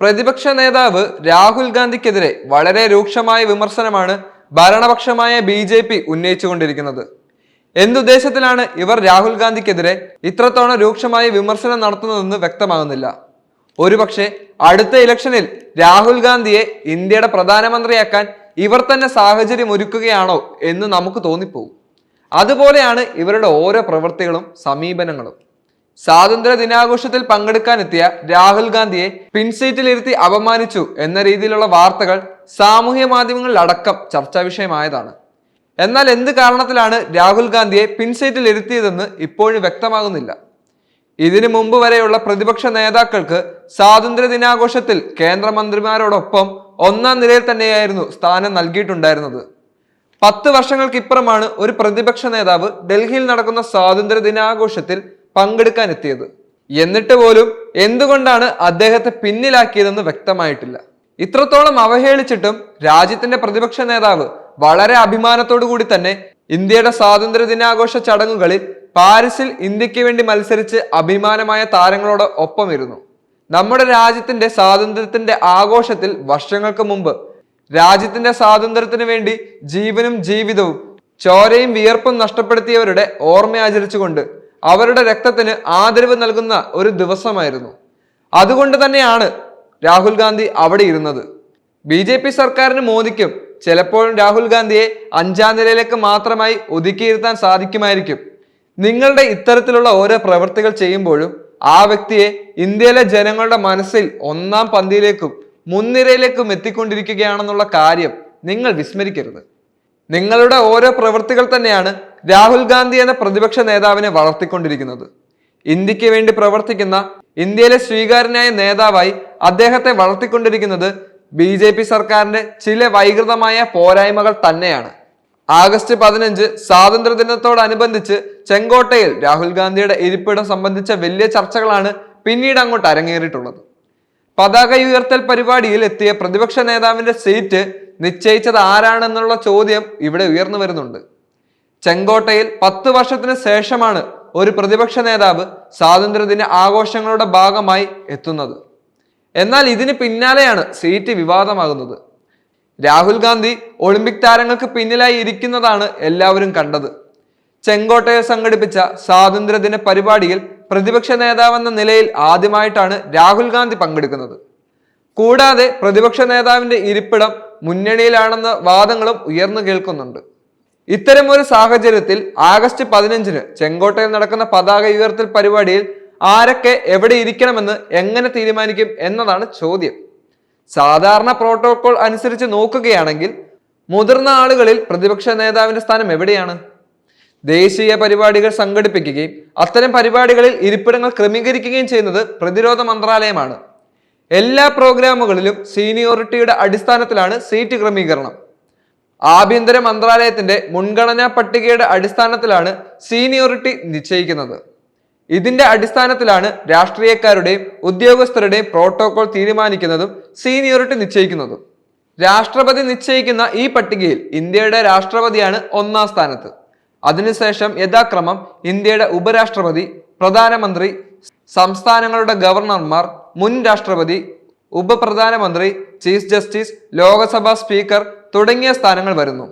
പ്രതിപക്ഷ നേതാവ് രാഹുൽ ഗാന്ധിക്കെതിരെ വളരെ രൂക്ഷമായ വിമർശനമാണ് ഭരണപക്ഷമായ ബി ജെ പി ഉന്നയിച്ചുകൊണ്ടിരിക്കുന്നത്. എന്തുദ്ദേശത്തിലാണ് ഇവർ രാഹുൽ ഗാന്ധിക്കെതിരെ ഇത്രത്തോളം രൂക്ഷമായ വിമർശനം നടത്തുന്നതെന്ന് വ്യക്തമാകുന്നില്ല. ഒരുപക്ഷെ അടുത്ത ഇലക്ഷനിൽ രാഹുൽ ഗാന്ധിയെ ഇന്ത്യയുടെ പ്രധാനമന്ത്രിയാക്കാൻ ഇവർ തന്നെ സാഹചര്യം ഒരുക്കുകയാണോ എന്ന് നമുക്ക് തോന്നിപ്പോകും. അതുപോലെയാണ് ഇവരുടെ ഓരോ പ്രവൃത്തികളും സമീപനങ്ങളും. സ്വാതന്ത്ര്യ ദിനാഘോഷത്തിൽ പങ്കെടുക്കാനെത്തിയ രാഹുൽ ഗാന്ധിയെ പിൻസീറ്റിലിരുത്തി അപമാനിച്ചു എന്ന രീതിയിലുള്ള വാർത്തകൾ സാമൂഹ്യ മാധ്യമങ്ങളിലടക്കം ചർച്ചാ വിഷയമായതാണ്. എന്നാൽ എന്ത് കാരണത്തിലാണ് രാഹുൽ ഗാന്ധിയെ പിൻസീറ്റിലിരുത്തിയതെന്ന് ഇപ്പോഴും വ്യക്തമാകുന്നില്ല. ഇതിനു മുമ്പ് വരെയുള്ള പ്രതിപക്ഷ നേതാക്കൾക്ക് സ്വാതന്ത്ര്യ ദിനാഘോഷത്തിൽ കേന്ദ്രമന്ത്രിമാരോടൊപ്പം ഒന്നാം നിലയിൽ തന്നെയായിരുന്നു സ്ഥാനം നൽകിയിട്ടുണ്ടായിരുന്നത്. പത്ത് വർഷങ്ങൾക്കിപ്പുറമാണ് ഒരു പ്രതിപക്ഷ നേതാവ് ഡൽഹിയിൽ നടക്കുന്ന സ്വാതന്ത്ര്യ ദിനാഘോഷത്തിൽ പങ്കെടുക്കാൻ എത്തിയത് എന്നിട്ട് പോലും എന്തുകൊണ്ടാണ് അദ്ദേഹത്തെ പിന്നിലാക്കിയതെന്ന് വ്യക്തമായിട്ടില്ല. ഇത്രത്തോളം അവഹേളിച്ചിട്ടും രാജ്യത്തിന്റെ പ്രതിപക്ഷ നേതാവ് വളരെ അഭിമാനത്തോടു കൂടി തന്നെ ഇന്ത്യയുടെ സ്വാതന്ത്ര്യ ദിനാഘോഷ ചടങ്ങുകളിൽ പാരീസിൽ ഇന്ത്യയ്ക്ക് വേണ്ടി മത്സരിച്ച് അഭിമാനമായ താരങ്ങളോട് ഒപ്പമിരുന്നു. നമ്മുടെ രാജ്യത്തിന്റെ സ്വാതന്ത്ര്യത്തിന്റെ ആഘോഷത്തിൽ വർഷങ്ങൾക്ക് മുമ്പ് രാജ്യത്തിന്റെ സ്വാതന്ത്ര്യത്തിന് വേണ്ടി ജീവനും ജീവിതവും ചോരയും വിയർപ്പും നഷ്ടപ്പെടുത്തിയവരുടെ ഓർമ്മ ആചരിച്ചുകൊണ്ട് അവരുടെ രക്തത്തിന് ആദരവ് നൽകുന്ന ഒരു ദിവസമായിരുന്നു. അതുകൊണ്ട് തന്നെയാണ് രാഹുൽ ഗാന്ധി അവിടെ ഇരുന്നത്. ബി ജെ പി സർക്കാരിന് മോദിക്കും ചിലപ്പോഴും രാഹുൽ ഗാന്ധിയെ അഞ്ചാം നിലയിലേക്ക് മാത്രമായി ഒതുക്കിയിരുത്താൻ സാധിക്കുമായിരിക്കും. നിങ്ങളുടെ ഇത്തരത്തിലുള്ള ഓരോ പ്രവൃത്തികൾ ചെയ്യുമ്പോഴും ആ വ്യക്തിയെ ഇന്ത്യയിലെ ജനങ്ങളുടെ മനസ്സിൽ ഒന്നാം പന്തിയിലേക്കും മുൻനിരയിലേക്കും എത്തിക്കൊണ്ടിരിക്കുകയാണെന്നുള്ള കാര്യം നിങ്ങൾ വിസ്മരിക്കരുത്. നിങ്ങളുടെ ഓരോ പ്രവൃത്തികൾ തന്നെയാണ് രാഹുൽ ഗാന്ധി എന്ന പ്രതിപക്ഷ നേതാവിനെ വളർത്തിക്കൊണ്ടിരിക്കുന്നത്. ഇന്ത്യയ്ക്ക് വേണ്ടി പ്രവർത്തിക്കുന്ന ഇന്ത്യയിലെ സ്വീകാര്യനായ നേതാവായി അദ്ദേഹത്തെ വളർത്തിക്കൊണ്ടിരിക്കുന്നത് ബി ജെ പി സർക്കാരിന്റെ ചില വൈകൃതമായ പോരായ്മകൾ തന്നെയാണ്. ആഗസ്റ്റ് പതിനഞ്ച് സ്വാതന്ത്ര്യദിനത്തോടനുബന്ധിച്ച് ചെങ്കോട്ടയിൽ രാഹുൽ ഗാന്ധിയുടെ ഇരിപ്പിടം സംബന്ധിച്ച വലിയ ചർച്ചകളാണ് പിന്നീട് അങ്ങോട്ട് അരങ്ങേറിയിട്ടുള്ളത്. പതാക ഉയർത്തൽ പരിപാടിയിൽ എത്തിയ പ്രതിപക്ഷ നേതാവിന്റെ സീറ്റ് നിശ്ചയിച്ചത് ആരാണെന്നുള്ള ചോദ്യം ഇവിടെ ഉയർന്നു വരുന്നുണ്ട്. ചെങ്കോട്ടയിൽ പത്ത് വർഷത്തിന് ശേഷമാണ് ഒരു പ്രതിപക്ഷ നേതാവ് സ്വാതന്ത്ര്യദിന ആഘോഷങ്ങളുടെ ഭാഗമായി എത്തുന്നത്. എന്നാൽ ഇതിന് പിന്നാലെയാണ് സീറ്റ് വിവാദമാകുന്നത്. രാഹുൽ ഗാന്ധി ഒളിമ്പിക് താരങ്ങൾക്ക് പിന്നിലായി ഇരിക്കുന്നതാണ് എല്ലാവരും കണ്ടത്. ചെങ്കോട്ടയിൽ സംഘടിപ്പിച്ച സ്വാതന്ത്ര്യദിന പരിപാടിയിൽ പ്രതിപക്ഷ നേതാവെന്ന നിലയിൽ ആദ്യമായിട്ടാണ് രാഹുൽ ഗാന്ധി പങ്കെടുക്കുന്നത്. കൂടാതെ പ്രതിപക്ഷ നേതാവിന്റെ ഇരിപ്പിടം മുന്നണിയിലാണെന്ന വാദങ്ങളും ഉയർന്നു കേൾക്കുന്നുണ്ട്. ഇത്തരം ഒരു സാഹചര്യത്തിൽ ആഗസ്റ്റ് പതിനഞ്ചിന് ചെങ്കോട്ടയിൽ നടക്കുന്ന പതാക ഉയർത്തൽ പരിപാടിയിൽ ആരൊക്കെ എവിടെ ഇരിക്കണമെന്ന് എങ്ങനെ തീരുമാനിക്കും എന്നതാണ് ചോദ്യം. സാധാരണ പ്രോട്ടോകോൾ അനുസരിച്ച് നോക്കുകയാണെങ്കിൽ മുതിർന്ന ആളുകളിൽ പ്രതിപക്ഷ നേതാവിന്റെ സ്ഥാനം എവിടെയാണ്? ദേശീയ പരിപാടികൾ സംഘടിപ്പിക്കുകയും അത്തരം പരിപാടികളിൽ ഇരിപ്പിടങ്ങൾ ക്രമീകരിക്കുകയും ചെയ്യുന്നത് പ്രതിരോധ മന്ത്രാലയമാണ്. എല്ലാ പ്രോഗ്രാമുകളിലും സീനിയോറിറ്റിയുടെ അടിസ്ഥാനത്തിലാണ് സീറ്റ് ക്രമീകരണം. ആഭ്യന്തര മന്ത്രാലയത്തിന്റെ മുൻഗണനാ പട്ടികയുടെ അടിസ്ഥാനത്തിലാണ് സീനിയോറിറ്റി നിശ്ചയിക്കുന്നത്. ഇതിന്റെ അടിസ്ഥാനത്തിലാണ് രാഷ്ട്രീയക്കാരുടെയും ഉദ്യോഗസ്ഥരുടെയും പ്രോട്ടോകോൾ തീരുമാനിക്കുന്നതും സീനിയോറിറ്റി നിശ്ചയിക്കുന്നതും. രാഷ്ട്രപതി നിശ്ചയിക്കുന്ന ഈ പട്ടികയിൽ ഇന്ത്യയുടെ രാഷ്ട്രപതിയാണ് ഒന്നാം സ്ഥാനത്ത്. അതിനുശേഷം യഥാക്രമം ഇന്ത്യയുടെ ഉപരാഷ്ട്രപതി പ്രധാനമന്ത്രി സംസ്ഥാനങ്ങളുടെ ഗവർണർമാർ മുൻ രാഷ്ട്രപതി ഉപപ്രധാനമന്ത്രി ചീഫ് ജസ്റ്റിസ് ലോക്സഭാ സ്പീക്കർ തുടങ്ങിയ സ്ഥാനങ്ങൾ വരുന്നു.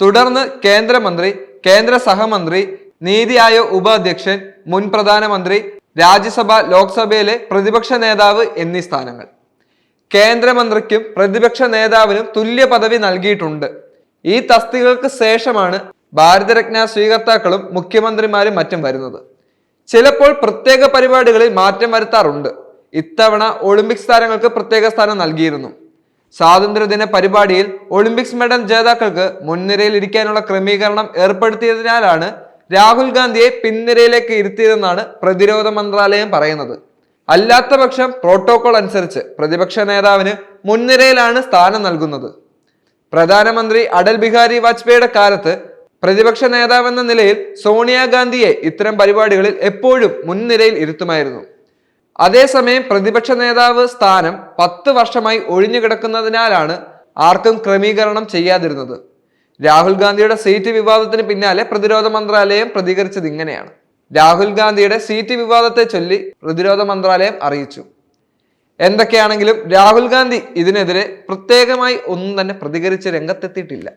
തുടർന്ന് കേന്ദ്രമന്ത്രി കേന്ദ്ര സഹമന്ത്രി നീതി ആയോഗ് ഉപാധ്യക്ഷൻ മുൻ പ്രധാനമന്ത്രി രാജ്യസഭ ലോക്സഭയിലെ പ്രതിപക്ഷ നേതാവ് എന്നീ സ്ഥാനങ്ങൾ. കേന്ദ്രമന്ത്രിക്കും പ്രതിപക്ഷ നേതാവിനും തുല്യ പദവി നൽകിയിട്ടുണ്ട്. ഈ തസ്തികൾക്ക് ശേഷമാണ് ഭാരതരത്ന സ്വീകർത്താക്കളും മുഖ്യമന്ത്രിമാരും മറ്റും വരുന്നത്. ചിലപ്പോൾ പ്രത്യേക പരിപാടികളിൽ മാറ്റം വരുത്താറുണ്ട്. ഇത്തവണ ഒളിമ്പിക്സ് താരങ്ങൾക്ക് പ്രത്യേക സ്ഥാനം നൽകിയിരുന്നു. സ്വാതന്ത്ര്യദിന പരിപാടിയിൽ ഒളിമ്പിക്സ് മെഡൽ ജേതാക്കൾക്ക് മുൻനിരയിൽ ഇരിക്കാനുള്ള ക്രമീകരണം ഏർപ്പെടുത്തിയതിനാലാണ് രാഹുൽ ഗാന്ധിയെ പിൻനിരയിലേക്ക് ഇരുത്തിയതെന്നാണ് പ്രതിരോധ മന്ത്രാലയം പറയുന്നത്. അല്ലാത്ത പക്ഷം പ്രോട്ടോകോൾ അനുസരിച്ച് പ്രതിപക്ഷ നേതാവിന് മുൻനിരയിലാണ് സ്ഥാനം നൽകുന്നത്. പ്രധാനമന്ത്രി അടൽ ബിഹാരി വാജ്പേയിയുടെ കാലത്ത് പ്രതിപക്ഷ നേതാവെന്ന നിലയിൽ സോണിയാഗാന്ധിയെ ഇത്തരം പരിപാടികളിൽ എപ്പോഴും മുൻനിരയിൽ ഇരുത്തുമായിരുന്നു. അതേസമയം പ്രതിപക്ഷ നേതാവ് സ്ഥാനം പത്ത് വർഷമായി ഒഴിഞ്ഞു കിടക്കുന്നതിനാലാണ് ആർക്കും ക്രമീകരണം ചെയ്യാതിരുന്നത്. രാഹുൽ ഗാന്ധിയുടെ സീറ്റ് വിവാദത്തിന് പിന്നാലെ പ്രതിരോധ മന്ത്രാലയം പ്രതികരിച്ചത് ഇങ്ങനെയാണ്. രാഹുൽ ഗാന്ധിയുടെ സീറ്റ് വിവാദത്തെ ചൊല്ലി പ്രതിരോധ മന്ത്രാലയം അറിയിച്ചു. എന്തൊക്കെയാണെങ്കിലും രാഹുൽ ഗാന്ധി ഇതിനെതിരെ പ്രത്യേകമായി ഒന്നും തന്നെ പ്രതികരിച്ച് രംഗത്തെത്തിയിട്ടില്ല.